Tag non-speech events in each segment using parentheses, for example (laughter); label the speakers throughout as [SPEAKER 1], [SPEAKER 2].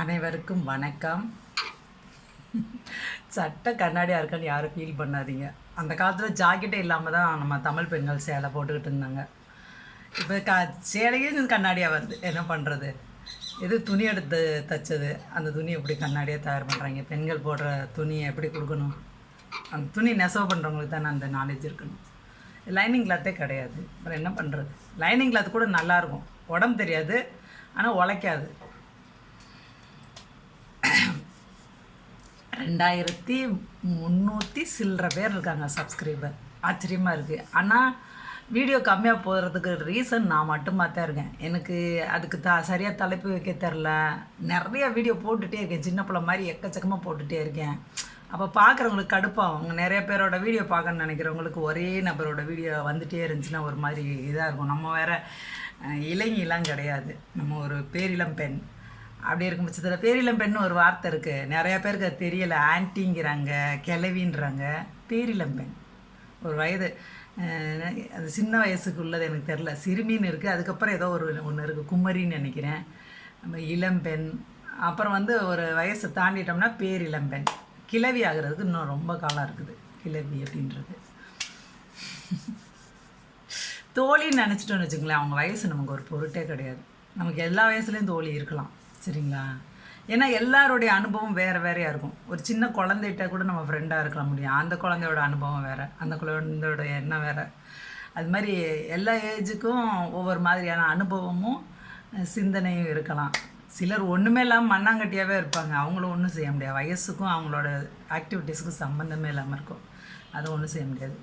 [SPEAKER 1] அனைவருக்கும் வணக்கம். சட்டை கண்ணாடியாக இருக்கான்னு யாரும் ஃபீல் பண்ணாதீங்க. அந்த காலத்தில் ஜாக்கெட்டே இல்லாமல் தான் நம்ம தமிழ் பெண்கள் சேலை போட்டுக்கிட்டு இருந்தாங்க. இப்போ க சேலையே கண்ணாடியாக வருது. என்ன பண்ணுறது இது துணி எடுத்து தைச்சது? அந்த துணி எப்படி கண்ணாடியாக தயார் பண்ணுறாங்க பெண்கள் போடுற துணியை எப்படி கொடுக்கணும்? அந்த துணி நெசவு பண்ணுறவங்களுக்கு தானே அந்த நாலேஜ் இருக்கணும். லைனிங் கிளாத்தே கிடையாது. அப்புறம் என்ன பண்ணுறது லைனிங் கிளாத் கூட நல்லாயிருக்கும் உடம்பு தெரியாது. ஆனால் உழைக்காது. ரெண்டாயிரத்தி முந்நூற்றி சில்லற பேர் இருக்காங்க சப்ஸ்கிரைபர் ஆச்சரியமாக இருக்குது ஆனால் வீடியோ கம்மியாக போகிறதுக்கு ரீசன் நான் மட்டுமா தான் இருக்கேன். எனக்கு அதுக்கு த சரியாக தலைப்பு வைக்க தெரில நிறைய வீடியோ போட்டுகிட்டே இருக்கேன். சின்ன பிள்ளை மாதிரி எக்கச்சக்கமாக போட்டுகிட்டே இருக்கேன். அப்போ பார்க்குறவங்களுக்கு கடுப்பாகும். அவங்க நிறைய பேரோட வீடியோ பார்க்கணும்னு நினைக்கிறவங்களுக்கு ஒரே நபரோட வீடியோ வந்துகிட்டே இருந்துச்சுன்னா ஒரு மாதிரி இதாக இருக்கும். நம்ம வேறு இளைஞலாம் கிடையாது. நம்ம ஒரு பேரிளம் பெண். அப்படி இருக்கும் பட்சத்தில் பேரிளம்பெண்ணு ஒரு வார்த்தை இருக்குது நிறையா பேருக்கு அது தெரியலை. ஆன்ட்டிங்கிறாங்க கிளவின்றாங்க. பேரிளம்பெண் ஒரு வயது அது சின்ன வயசுக்கு உள்ளது எனக்கு தெரில சிறுமின்னு இருக்குது அதுக்கப்புறம் ஏதோ ஒரு ஒன்று இருக்குது குமரின்னு நினைக்கிறேன். நம்ம இளம்பெண் அப்புறம் வந்து ஒரு வயசை தாண்டிட்டோம்னா பேரிளம்பெண் கிளவி ஆகிறதுக்கு இன்னும் ரொம்ப காலம் இருக்குது. கிளவி அப்படின்றது. தோழின்னு நினச்சிட்டோன்னு வச்சுங்களேன் அவங்க வயசு நமக்கு ஒரு பொருட்டே கிடையாது. நமக்கு எல்லா வயசுலேயும் தோழி இருக்கலாம். சரிங்களா? ஏன்னா எல்லாருடைய அனுபவம் வேறு வேறையாக இருக்கும். ஒரு சின்ன குழந்தைகிட்ட கூட நம்ம ஃப்ரெண்டாக இருக்க முடியும் அந்த குழந்தையோட அனுபவம் வேறு அந்த குழந்தையோட எண்ணம் வேறு. அது மாதிரி எல்லா ஏஜுக்கும் ஒவ்வொரு மாதிரியான அனுபவமும் சிந்தனையும் இருக்கலாம். சிலர் ஒன்றுமே இல்லாமல் மண்ணாங்கட்டியாகவே இருப்பாங்க. அவங்களும் ஒன்றும் செய்ய முடியாது. வயசுக்கும் அவங்களோட ஆக்டிவிட்டீஸுக்கும் சம்மந்தமே இல்லாமல் இருக்கும். அதை ஒன்றும் செய்ய முடியாது.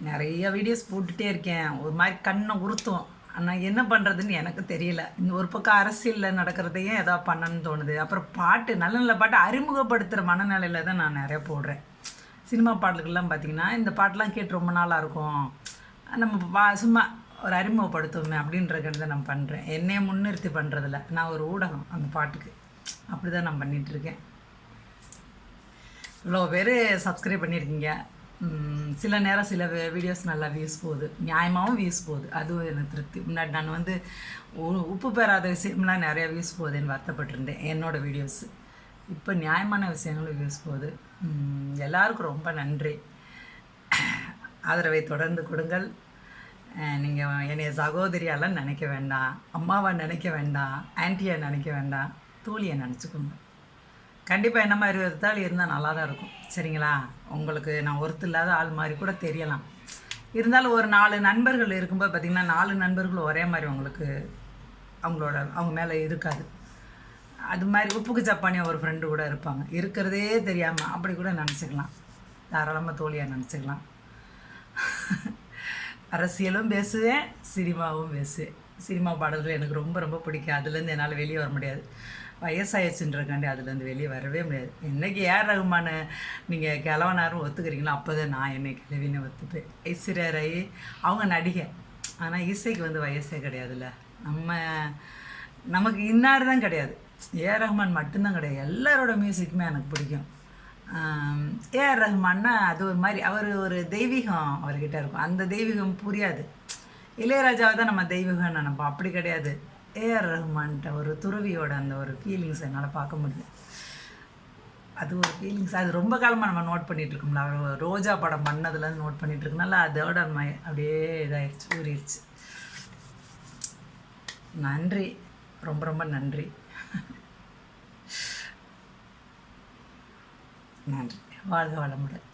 [SPEAKER 1] நிறைய வீடியோஸ் போட்டுகிட்டே இருக்கேன். ஒரு மாதிரி கண்ணை உறுத்தும் ஆனால் என்ன பண்ணுறதுன்னு எனக்கு தெரியல. இந்த ஒரு பக்கம் அரசியலில் நடக்கிறதையும் ஏதாவது பண்ணணும்னு தோணுது. அப்புறம் பாட்டு நல்ல நல்ல பாட்டு அறிமுகப்படுத்துகிற மனநிலையில் தான் நான் நிறைய போடுறேன். சினிமா பாடல்கள்லாம் பார்த்தீங்கன்னா இந்த பாட்டெலாம் கேட்டு ரொம்ப நாளாக இருக்கும். நம்ம பா சும்மா ஒரு அறிமுகப்படுத்துவோமே அப்படின்றதுக்கு நான் பண்ணுறேன் என்னைய முன்னிறுத்தி பண்ணுறதில்ல நான் ஒரு ஊடகம் அந்த பாட்டுக்கு. அப்படி தான் நான் பண்ணிகிட்ருக்கேன் இவ்வளோ பேர் சப்ஸ்கிரைப் பண்ணியிருக்கீங்க. சில நேரம் சில வீடியோஸ் நல்லா வியூஸ் போகுது. நியாயமாகவும் வியூஸ் போகுது. அதுவும் எனக்கு திருப்தி. முன்னாடி நான் வந்து உ- உப்பு பெறாத விஷயம்லாம் நிறையா வியூஸ் போகுதுன்னு வருத்தப்பட்டிருந்தேன். என்னோடய வீடியோஸ் இப்போ நியாயமான விஷயங்களும் வியூஸ் போகுது. எல்லாருக்கும் ரொம்ப நன்றி. ஆதரவை தொடர்ந்து கொடுங்கள். நீங்கள் என்னைய சகோதரியாலாம் நினைக்க வேண்டாம். அம்மாவை நினைக்க வேண்டாம். ஆன்ட்டியை நினைக்க வேண்டாம். தோழியை நினச்சிக்கோங்க. கண்டிப்பாக என்ன மாதிரி ஒருத்தாள் இருந்தால் நல்லா தான் இருக்கும். சரிங்களா? உங்களுக்கு நான் ஒருத்தர் இல்லாத ஆள் மாதிரி கூட தெரியலாம். இருந்தாலும் ஒரு நாலு நண்பர்கள் இருக்கும்போது பார்த்திங்கன்னா நாலு நண்பர்கள் ஒரே மாதிரி உங்களுக்கு அவங்களோட அவங்க மேலே இருக்காது. அது மாதிரி உப்புக்கு சப்பானியாக ஒரு ஃப்ரெண்டு கூட இருப்பாங்க. இருக்கிறதே தெரியாமல் அப்படி கூட நினச்சிக்கலாம். தாராளமாக தோழியாக நினச்சிக்கலாம். (laughs) அரசியலும் பேசுவேன் சினிமாவும் பேசுவேன். சினிமா பாடல்கள் எனக்கு ரொம்ப ரொம்ப பிடிக்கும். அதுலேருந்து என்னால் வெளியே வர முடியாது. வயசாயிடுச்சுன்றக்காண்டி அதுலேருந்து வெளியே வரவே முடியாது. என்றைக்கு ஏஆர் ரகுமான நீங்கள் கிழவனாரும் ஒத்துக்கிறீங்களோ அப்போ தான் நான் என்னை கிழவின்னு ஒத்துப்பேன். ஐஸ்வர்யா ராய் அவங்க நடிகை ஆனால் இசைக்கு வந்து வயசே கிடையாதுல்ல. நம்ம நமக்கு இன்னார் தான் கிடையாது. ஏஆர் ரஹ்மான் மட்டும்தான் கிடையாது. எல்லாரோட மியூசிக்குமே எனக்கு பிடிக்கும். ஏஆர் ரஹ்மான்னா அது ஒரு மாதிரி அவர் ஒரு தெய்வீகம் அவர்கிட்ட இருக்கும். அந்த தெய்வீகம் புரியாது. இளையராஜாவை தான் நம்ம தெய்வீகம் நினைப்போம். அப்படி கிடையாது. ஏஆர் ரஹ்மான்ட்ட ஒரு துறவியோட அந்த ஒரு ஃபீலிங்ஸ் என்னால் பார்க்க முடியல. அது ஒரு ஃபீலிங்ஸ் அது ரொம்ப காலமாக நம்ம நோட் பண்ணிகிட்ருக்கோம்ல இருக்கோம்ல. அவர் ரோஜா படம் பண்ணதுலேருந்து நோட் பண்ணிகிட்ருக்கனால அதோட நம்ம அப்படியே இதாகிடுச்சு ஊறிடுச்சு நன்றி. ரொம்ப ரொம்ப நன்றி. நன்றி. வாழ்க வளமுடன்.